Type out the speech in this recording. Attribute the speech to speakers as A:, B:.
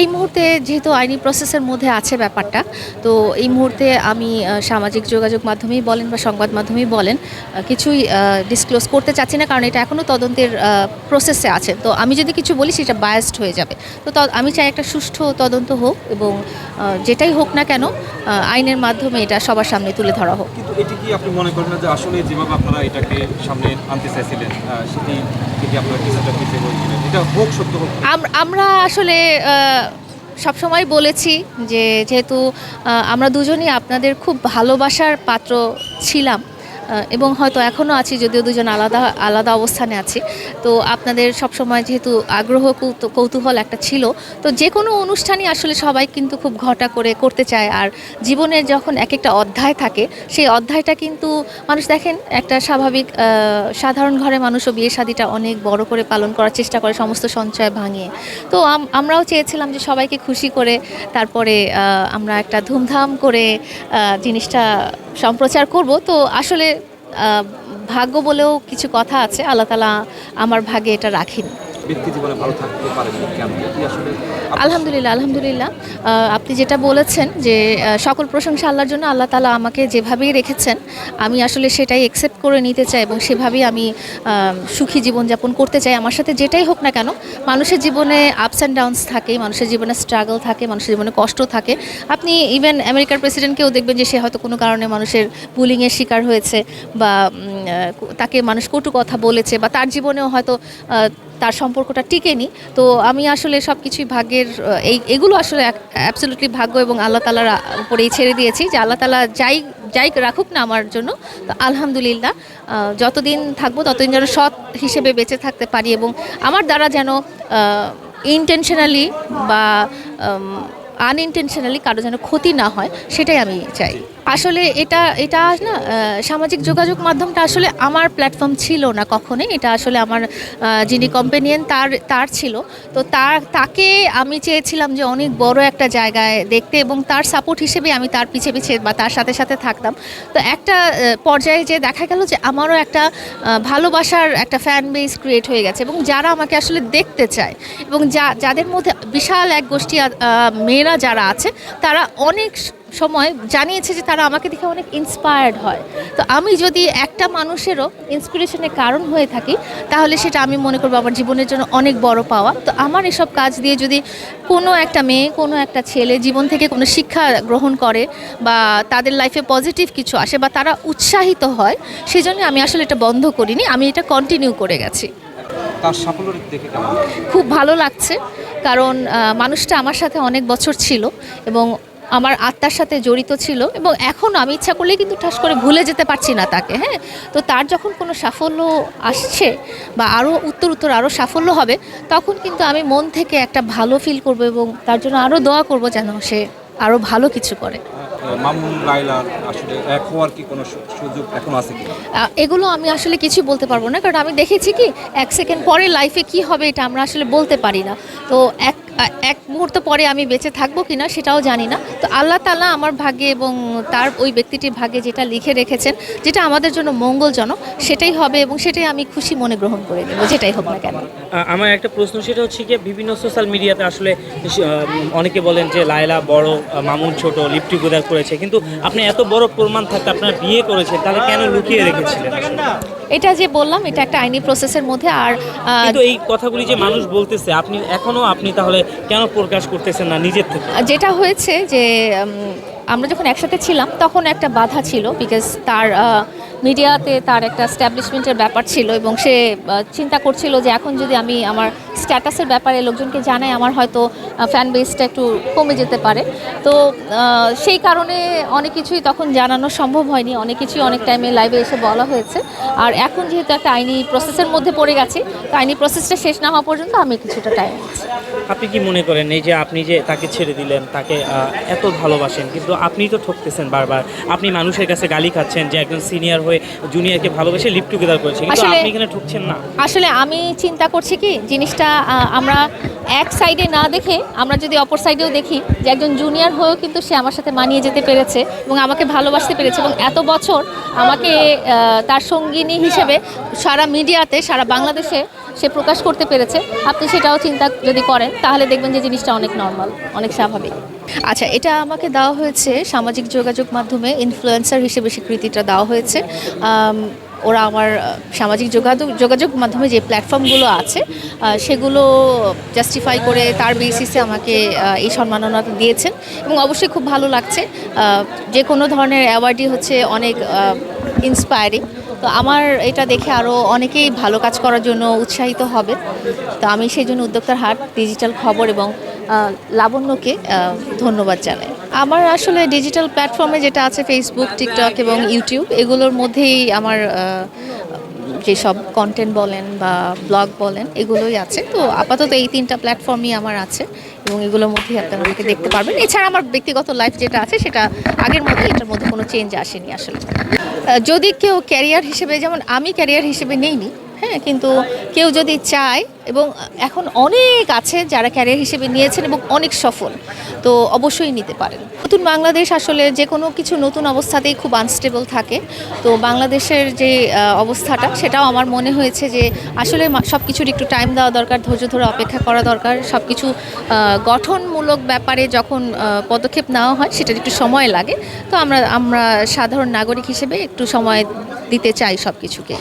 A: এই মুহূর্তে যেহেতু আইনি প্রসেসের মধ্যে আছে ব্যাপারটা তো এই মুহূর্তে আমি সামাজিক যোগাযোগ মাধ্যমেই বলেন বা সংবাদ মাধ্যমেই বলেন কিছুই ডিসক্লোজ করতে চাচ্ছি না কারণ এটা এখনও তদন্তের প্রসেসে আছে। তো আমি যদি কিছু বলি সেটা বায়াসড হয়ে যাবে। তো আমি চাই একটা সুষ্ঠু তদন্ত হোক এবং যেটাই হোক না কেন আইনের মাধ্যমে এটা সবার সামনে তুলে ধরা হোক।
B: কিন্তু এটি কি আপনি মনে করেন যে আসলে যেভাবে আপনারা এটাকে সামনে আনতে চাইছিলেন সেটি
A: আমরা আসলে সব সময় বলেছি যে যেহেতু আমরা দুজনই আপনাদের খুব ভালোবাসার পাত্র ছিলাম এবং হয়তো এখনও আছি, যদিও দুজন আলাদা আলাদা অবস্থানে আছি। তো আপনাদের সব সময় যেহেতু আগ্রহ, কৌতু- কৌতূহল একটা ছিল, তো যে কোনো অনুষ্ঠানই আসলে সবাই কিন্তু খুব ঘটা করে করতে চায়। আর জীবনের যখন এক একটা অধ্যায় থাকে, সেই অধ্যায়টা কিন্তু মানুষ দেখেন, একটা স্বাভাবিক সাধারণ ঘরে মানুষও বিয়ে শাদিটা অনেক বড় করে পালন করার চেষ্টা করে, সমস্ত সঞ্চয় ভাঙিয়ে। তো আমরাও চেয়েছিলাম যে সবাইকে খুশি করে তারপরে আমরা একটা ধুমধাম করে জিনিসটা সম্প্রচার করব। তো আসলে ভাগ্য বলেও কিছু কথা আছে। আল্লাহ তালা আমার ভাগে এটা রাখিনি।
B: ব্যক্তি জীবনে ভালো থাকতে
A: আলহামদুলিল্লাহ আলহামদুলিল্লাহ। আপনি যেটা বলেছেন যে সকল প্রশংসা আল্লাহর জন্য, আল্লাহ তালা আমাকে যেভাবেই রেখেছেন, আমি আসলে সেটাই একসেপ্ট করে নিতে চাই এবং সেভাবেই আমি সুখী জীবনযাপন করতে চাই। আমার সাথে যেটাই হোক না কেন, মানুষের জীবনে আপস অ্যান্ড ডাউনস থাকে, মানুষের জীবনে স্ট্রাগল থাকে, মানুষের জীবনে কষ্ট থাকে। আপনি ইভেন আমেরিকার প্রেসিডেন্টকেও দেখবেন যে, সে হয়তো কোনো কারণে মানুষের বুলিংয়ের শিকার হয়েছে বা তাকে মানুষ কটু কথা বলেছে বা তার জীবনেও হয়তো তার সম্পর্কটা টিকেনি তো আমি আসলে সব কিছুই ভাগ্যের এই, এগুলো আসলে অ্যাবসলিউটলি ভাগ্য এবং আল্লাহ তালার উপরেই ছেড়ে দিয়েছি যে আল্লাহ তালা যাই যাই রাখুক না আমার জন্য, তো আলহামদুলিল্লাহ যতদিন থাকব ততদিন যেন সৎ হিসেবে বেঁচে থাকতে পারি এবং আমার দ্বারা যেন ইনটেনশনালি বা আনইনটেনশনালি কারও যেন ক্ষতি না হয়, সেটাই আমি চাই। আসলে এটা এটা না সামাজিক যোগাযোগ মাধ্যমটা আসলে আমার প্ল্যাটফর্ম ছিল না কখনোই। এটা আসলে আমার যিনি কম্পেনিয়ন তার তার ছিল। তো তার, তাকে আমি চেয়েছিলাম যে অনেক বড় একটা জায়গায় দেখতে এবং তার সাপোর্ট হিসেবে আমি তার পিছে পিছে বা তার সাথে সাথে থাকতাম। তো একটা পর্যায়ে যে দেখা গেল যে আমারও একটা ভালোবাসার একটা ফ্যান বেস ক্রিয়েট হয়ে গেছে এবং যারা আমাকে আসলে দেখতে চায় এবং যা, যাদের মধ্যে বিশাল এক গোষ্ঠী মেয়েরা যারা আছে, তারা অনেক সময় জানিয়েছে যে তারা আমাকে দেখে অনেক ইন্সপায়ার্ড হয়। তো আমি যদি একটা মানুষেরও ইন্সপিরেশনের কারণ হয়ে থাকি তাহলে সেটা আমি মনে করব আমার জীবনের জন্য অনেক বড় পাওয়া। তো আমার এসব কাজ দিয়ে যদি কোনো একটা মেয়ে কোনো একটা ছেলে জীবন থেকে কোনো শিক্ষা গ্রহণ করে বা তাদের লাইফে পজিটিভ কিছু আসে বা তারা উৎসাহিত হয় সেজন্য আমি আসলে এটা বন্ধ করিনি আমি এটা কন্টিনিউ করে গেছি।
B: তার সাফল্য দেখে কেমন?
A: খুব ভালো লাগছে কারণ মানুষটা আমার সাথে অনেক বছর ছিল এবং আমার আত্মার সাথে জড়িত ছিল এবং এখন আমি ইচ্ছা করলে কিন্তু ঠাস করে ভুলে যেতে পারছি না তাকে হ্যাঁ? তো তার যখন কোনো সাফল্য আসছে বা আরও উত্তর উত্তর আরও সাফল্য হবে তখন কিন্তু আমি মন থেকে একটা ভালো ফিল করব এবং তার জন্য আরও দোয়া করব যেন সে আরও ভালো কিছু করে।
B: মামুন লাইলার আসলে এক হওয়ার কি কোনো সুযোগ এখন আছে কি
A: এগুলো আমি আসলে কিছু বলতে পারব না কারণ আমি দেখেছি কি এক সেকেন্ড পরে লাইফে কি হবে এটা আমরা আসলে বলতে পারি না। তো এক এক মুহূর্ত পরে আমি বেঁচে থাকব কি না সেটাও জানি না তো আল্লাহ তালা আমার ভাগ্যে এবং তার ওই ব্যক্তিটির ভাগ্যে যেটা লিখে রেখেছেন, যেটা আমাদের জন্য মঙ্গলজনক, সেটাই হবে এবং সেটাই আমি খুশি মনে গ্রহণ করে নেব, যেটাই হোক না কেন
C: আমার একটা প্রশ্ন, সেটা হচ্ছে কি বিভিন্ন সোশ্যাল মিডিয়াতে আসলে অনেকে বলেন যে লায়লা বড় মামুন ছোট, লিপটি গুদার করেছে, কিন্তু আপনি এত বড় প্রমাণ থাকতে আপনার বিয়ে করেছেন, তাহলে কেন লুকিয়ে রেখেছিলেন?
A: এটা যে বললাম এটা একটা আইনি প্রসেসের মধ্যে আর
C: কিন্তু এই কথাগুলি যে মানুষ বলতেছে আপনি এখনও আপনি তাহলে কেন প্রকাশ করতেছেন না নিজের থেকে?
A: যেটা হয়েছে যে আমরা যখন একসাথে ছিলাম তখন একটা বাধা ছিল বিকজ তার মিডিয়াতে তার একটা স্ট্যাবলিশমেন্টের ব্যাপার ছিল এবং সে চিন্তা করছিল যে এখন যদি আমি আমার স্ট্যাটাসের ব্যাপারে লোকজনকে জানাই আমার হয়তো ফ্যান বেসটা একটু কমে যেতে পারে। তো সেই কারণে অনেক কিছুই তখন জানানো সম্ভব হয়নি। অনেক কিছুই অনেক টাইমে লাইভে এসে বলা হয়েছে। আর এখন যেহেতু একটা আইনি প্রসেসের মধ্যে পড়ে গেছি তো আইনি প্রসেসটা শেষ না হওয়া পর্যন্ত আমি কিছুটা টাইম নিচ্ছি।
C: আপনি কি মনে করেন এই যে আপনি যে তাকে ছেড়ে দিলেন তাকে এত ভালোবাসেন কিন্তু আপনি তো ঠকতেছেন বারবার। আপনি মানুষের কাছে গালি খাচ্ছেন যে একজন সিনিয়র হয়ে জুনিয়রকে ভালোবেসে লিপ টুগেদার করেছে কিন্তু
A: আসলে-
C: আপনি এখানে ঠকছেন না।
A: আসলে আমি চিন্তা করছি কি জিনিসটা আমরা এক সাইডে না দেখে, আমরা যদি অপর সাইডেও দেখি যে একজন জুনিয়র হয়েও কিন্তু সে আমার সাথে মানিয়ে যেতে পেরেছে এবং আমাকে ভালোবাসতে পেরেছে এবং এত বছর আমাকে তার সঙ্গিনী হিসেবে সারা মিডিয়াতে, সারা বাংলাদেশে সে প্রকাশ করতে পেরেছে। আপনি সেটাও চিন্তা যদি করেন, তাহলে দেখবেন যে জিনিসটা অনেক নর্মাল অনেক স্বাভাবিক। আচ্ছা এটা আমাকে দেওয়া হয়েছে সামাজিক যোগাযোগ মাধ্যমে ইনফ্লুয়েন্সার হিসেবে স্বীকৃতিটা দেওয়া হয়েছে। ওরা আমার সামাজিক যোগাযোগ যোগাযোগ মাধ্যমে যে প্ল্যাটফর্মগুলো আছে সেগুলো জাস্টিফাই করে তার বেসিসে আমাকে এই সম্মাননাটা দিয়েছেন। এবং অবশ্যই খুব ভালো লাগছে যে কোনো ধরনের অ্যাওয়ার্ডই হচ্ছে অনেক ইন্সপায়ারিং তো আমার এটা দেখে আরও অনেকেই ভালো কাজ করার জন্য উৎসাহিত হবে। তো আমি সেই জন্য উদ্যোক্তার হাট ডিজিটাল খবর এবং লাবণ্যকে ধন্যবাদ জানাই। আমার আসলে ডিজিটাল প্ল্যাটফর্মে যেটা আছে ফেসবুক টিকটক এবং ইউটিউব এগুলোর মধ্যেই আমার যেসব কন্টেন্ট বলেন বা ব্লগ বলেন, এগুলোই আছে। তো আপাতত এই তিনটা প্ল্যাটফর্মই আমার আছে এবং এগুলোর মধ্যেই আপনারা আমাকে দেখতে পারবেন। এছাড়া আমার ব্যক্তিগত লাইফ যেটা আছে সেটা আগের মতো, এটার মধ্যে কোনো চেঞ্জ আসেনি আসলে। যদি কেউ ক্যারিয়ার হিসেবে, যেমন আমি ক্যারিয়ার হিসেবে নেইনি হ্যাঁ কিন্তু কেউ যদি চায়, এবং এখন অনেক আছে যারা ক্যারিয়ার হিসেবে নিয়েছেন এবং অনেক সফল, তো অবশ্যই নিতে পারেন। নতুন বাংলাদেশ আসলে যে কোনো কিছু নতুন অবস্থাতেই খুব আনস্টেবল থাকে। তো বাংলাদেশের যে অবস্থাটা, সেটাও আমার মনে হয়েছে যে, আসলে সব কিছুর একটু টাইম দেওয়া দরকার, ধৈর্য ধরে অপেক্ষা করা দরকার। সব কিছু গঠনমূলক ব্যাপারে যখন পদক্ষেপ নেওয়া হয়, সেটার একটু সময় লাগে। তো আমরা আমরা সাধারণ নাগরিক হিসেবে একটু সময় দিতে চাই সব কিছুকে